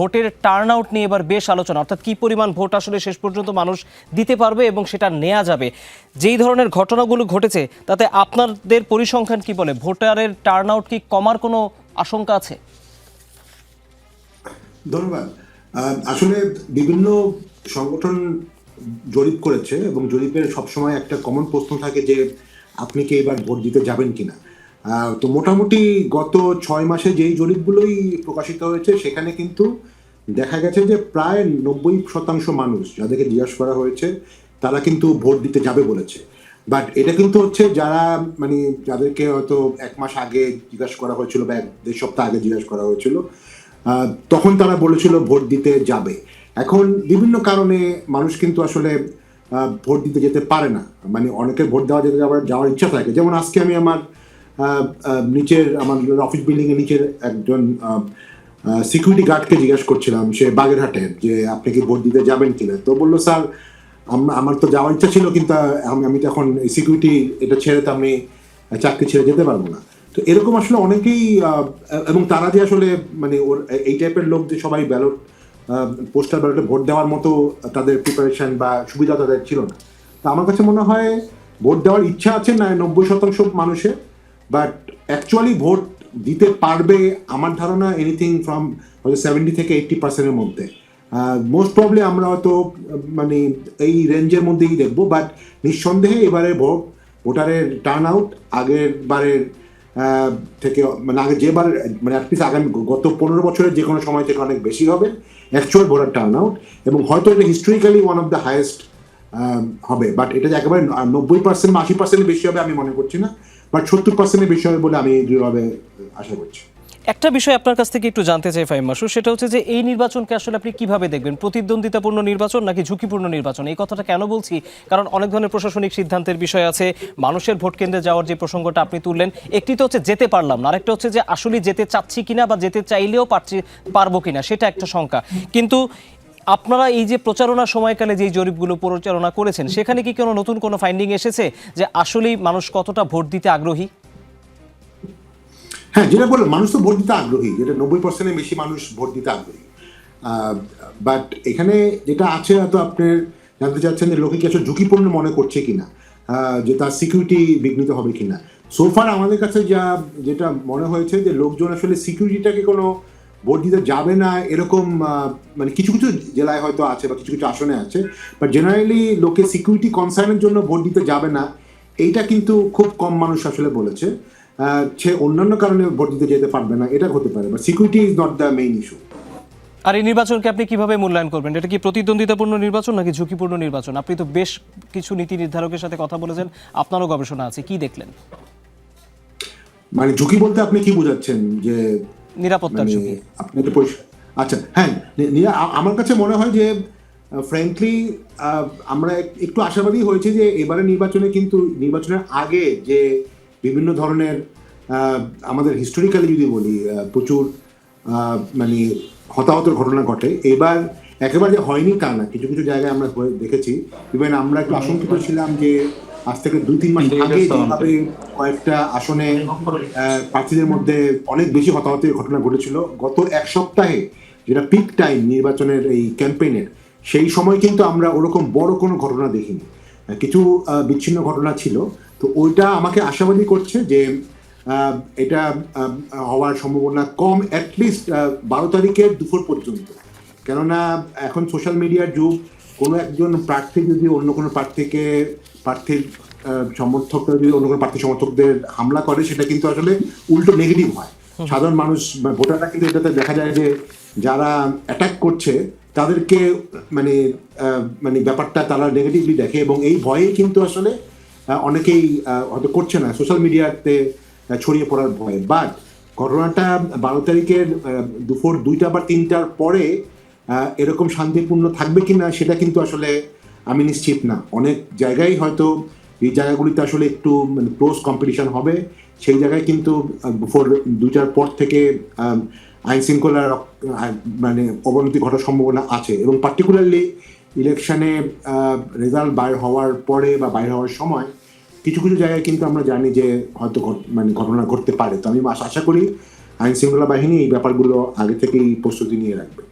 ভোটের turn out নিয়ে এবার বেশ আলোচনা। অর্থাৎ কি পরিমাণ ভোট আসলে শেষ পর্যন্ত মানুষ দিতে পারবে এবং সেটা নেওয়া যাবে? যেই ধরনের ঘটনাগুলো ঘটেছে, তাতে আপনাদের পরিসংখ্যান কি বলে? ভোটারের টার্ন আউট কি কমার কোনো আশঙ্কা আছে? ধন্যবাদ। আসলে বিভিন্ন সংগঠন জরিপ করেছে এবং জরিপের সবসময় একটা কমন প্রশ্ন থাকে যে, আপনি কি এবার ভোট দিতে যাবেন কিনা? তো মোটামুটি গত ছয় মাসে যেই জরিপগুলোই প্রকাশিত হয়েছে, সেখানে কিন্তু দেখা গেছে যে প্রায় নব্বই শতাংশ মানুষ যাদেরকে জিজ্ঞাসা করা হয়েছে, তারা কিন্তু ভোট দিতে যাবে বলেছে। বাট এটা কিন্তু হচ্ছে যারা মানে যাদেরকে হয়তো এক মাস আগে জিজ্ঞাসা করা হয়েছিল বা এক দেড় সপ্তাহ আগে জিজ্ঞাসা করা হয়েছিল তখন তারা বলেছিল ভোট দিতে যাবে। এখন বিভিন্ন কারণে মানুষ কিন্তু আসলে ভোট দিতে যেতে পারে না। মানে অনেকের ভোট দেওয়া যেতে যাওয়ার যাওয়ার ইচ্ছা থাকে। যেমন আজকে আমি আমার নিচের আমার অফিস বিল্ডিং এর নিচের একজন সিকিউরিটি গার্ডকে জিজ্ঞাসা করছিলাম, সে বাগেরহাটের যে আপনি কি ভোট দিতে যাবেন কিনা? তো বলল, স্যার, আম- আমার তো যাওয়ার ইচ্ছা ছিল, কিন্তু আমি তো এখন সিকিউরিটি এটা ছেড়ে তো আমি চাকরি ছেড়ে যেতে পারব না। তো এরকম আসলে অনেকেই এবং তারা যে আসলে মানে ওর, এই টাইপের লোক যে সবাই ব্যালট পোস্টার ব্যালটে ভোট দেওয়ার মতো তাদের প্রিপারেশন বা সুবিধা তাদের ছিল না। তো আমার কাছে মনে হয়, ভোট দেওয়ার ইচ্ছা আছে না নব্বই শতাংশ মানুষের বাট অ্যাকচুয়ালি ভোট দিতে পারবে আমার ধারণা এনিথিং ফ্রম হয়তো সেভেন্টি থেকে এইট্টি পার্সেন্টের মধ্যে। মোস্ট প্রবলি আমরা হয়তো মানে এই রেঞ্জের মধ্যেই দেখব। বাট নিঃসন্দেহে এবারে ভোট ভোটারের টার্ন আউট আগের বারের থেকে মানে আগে যেবার মানে অ্যাটলিস্ট আগামী গত পনেরো বছরের যে কোনো সময় থেকে অনেক বেশি হবে অ্যাকচুয়াল ভোটার টার্ন আউট এবং হয়তো এটা historically one of the highest হবে। বাট এটা যে একেবারে নব্বই পার্সেন্ট বা আশি পার্সেন্ট বেশি হবে আমি মনে করছি না। বাট সত্তর পার্সেন্টের বেশি হবে বলে আমি দৃঢ়ভাবে আশা করছি। একটা বিষয় আপনার কাছ থেকে একটু জানতে চাই ফাইম মাসুর সেটা হচ্ছে যে এই নির্বাচনকে আসলে আপনি কীভাবে দেখবেন? প্রতিদ্বন্দ্বিতাপূর্ণ নির্বাচন নাকি ঝুঁকিপূর্ণ নির্বাচন? এই কথাটা কেন বলছি? কারণ অনেক ধরনের প্রশাসনিক সিদ্ধান্তের বিষয় আছে, মানুষের ভোট কেন্দ্রে যাওয়ার যে প্রসঙ্গটা আপনি তুললেন, একটি তো হচ্ছে যেতে পারলাম না, আরেকটা হচ্ছে যে আসলে যেতে চাচ্ছি কিনা বা যেতে চাইলেও পারছি, পারব কিনা, সেটা একটা শঙ্কা। কিন্তু আপনারা এই যে প্রচারণার সময়কালে যে জরিপগুলো পরিচালনা করেছেন, সেখানে কি কোনো নতুন কোনো ফাইন্ডিং এসেছে যে আসলেই মানুষ কতটা ভোট দিতে আগ্রহী? হ্যাঁ যেটা বললাম, মানুষ তো ভোট দিতে আগ্রহী, যেটা নব্বই পার্সেন্টের বেশি মানুষ ভোট দিতে আগ্রহী। বাট এখানে যেটা আছে, হয়তো আপনার জানতে চাচ্ছেন যে লোকে কি ঝুঁকিপূর্ণ মনে করছে কিনা যে তার সিকিউরিটি বিঘ্নিত হবে কিনা। সোফার আমাদের কাছে যা, যেটা মনে হয়েছে যে লোকজন আসলে সিকিউরিটিটাকে কোনো ভোট দিতে যাবে না এরকম মানে কিছু কিছু জেলায় হয়তো আছে বা কিছু কিছু আসনে আছে বাট জেনারেলি লোকে সিকিউরিটি কনসার্নের জন্য ভোট দিতে যাবে না। এইটা কিন্তু খুব কম মানুষ আসলে বলেছে। সে অন্যান্য কারণে ভোট দিতে যেতে পারবে না এটা হতে পারে but security is not the main issue আর এই নির্বাচনকে আপনি কীভাবে মূল্যায়ন করবেন? এটা কি প্রতিদ্বন্দ্বিতাপূর্ণ নির্বাচন নাকি ঝুঁকিপূর্ণ নির্বাচন? আপনি তো বেশ কিছু নীতি নির্ধারকের সাথে কথা বলেছেন আপনারও গবেষণা আছে কি দেখলেন? মানে ঝুঁকি বলতে আপনি কি বোঝাচ্ছেন? যে নিরাপত্তার মানে ঝুঁকি। আপনি পরিষ্কার আচ্ছা হ্যাঁ আমার কাছে মনে হয় যে ফ্র্যাঙ্কলি আমরা এক- একটু আশাবাদী হয়েছে যে এবারে নির্বাচনে কিন্তু নির্বাচনের আগে যে বিভিন্ন ধরনের আমাদের হিস্টোরিক্যালি যদি বলি প্রচুর মানে হতাহতের ঘটনা ঘটে এবার একেবারে যে হয়নি তা না। কিছু কিছু জায়গায় আমরা দেখেছি। ইভেন আমরা একটু আশঙ্কিত ছিলাম যে আজ থেকে দুই তিন মাস আগে যেভাবে কয়েকটা আসনে প্রার্থীদের মধ্যে অনেক বেশি হতাহতের ঘটনা ঘটেছিল। গত এক সপ্তাহে যেটা পিক টাইম নির্বাচনের এই ক্যাম্পেইনের সেই সময় কিন্তু আমরা ওরকম বড় কোনো ঘটনা দেখিনি। কিছু বিচ্ছিন্ন ঘটনা ছিল। তো ওইটা আমাকে আশাবাদী করছে যে আহ, এটা হওয়ার সম্ভাবনা কম অ্যাটলিস্ট বারো তারিখের দুপুর পর্যন্ত। কেননা এখন সোশ্যাল মিডিয়ার যুগ কোনো একজন প্রার্থী যদি অন্য কোনো প্রার্থীকে প্রার্থীর সমর্থকরা যদি অন্য কোনো প্রার্থী সমর্থকদের হামলা করে সেটা কিন্তু আসলে উল্টো নেগেটিভ হয়। সাধারণ মানুষ ভোটাররা কিন্তু এটাতে দেখা যায় যে যারা অ্যাটাক করছে তাদেরকে মানে মানে ব্যাপারটা তারা নেগেটিভলি দেখে এবং এই ভয়েই কিন্তু আসলে অনেকেই হয়তো করছে না সোশ্যাল মিডিয়াতে ছড়িয়ে পড়ার ভয়ে। বাট ঘটনাটা বারো তারিখের দুপুর দুইটা বা তিনটার পরে এরকম শান্তিপূর্ণ থাকবে কি না সেটা কিন্তু আসলে আমি নিশ্চিত না। অনেক জায়গায় হয়তো এই জায়গাগুলিতে আসলে একটু মানে ক্লোজ কম্পিটিশন হবে। সেই জায়গায় কিন্তু দুপুর দুইটার পর থেকে আইন শৃঙ্খলার মানে অবনতি ঘটার সম্ভাবনা আছে। এবং পার্টিকুলারলি ইলেকশানে রেজাল্ট বাইর হওয়ার পরে বা বাইর হওয়ার সময় কিছু কিছু জায়গায় কিন্তু আমরা জানি যে হয়তো মানে ঘটনা ঘটতে পারে। তো আমি আশা করি আইন শৃঙ্খলা বাহিনী এই ব্যাপারগুলো আগে থেকেই প্রস্তুতি নিয়ে রাখবে।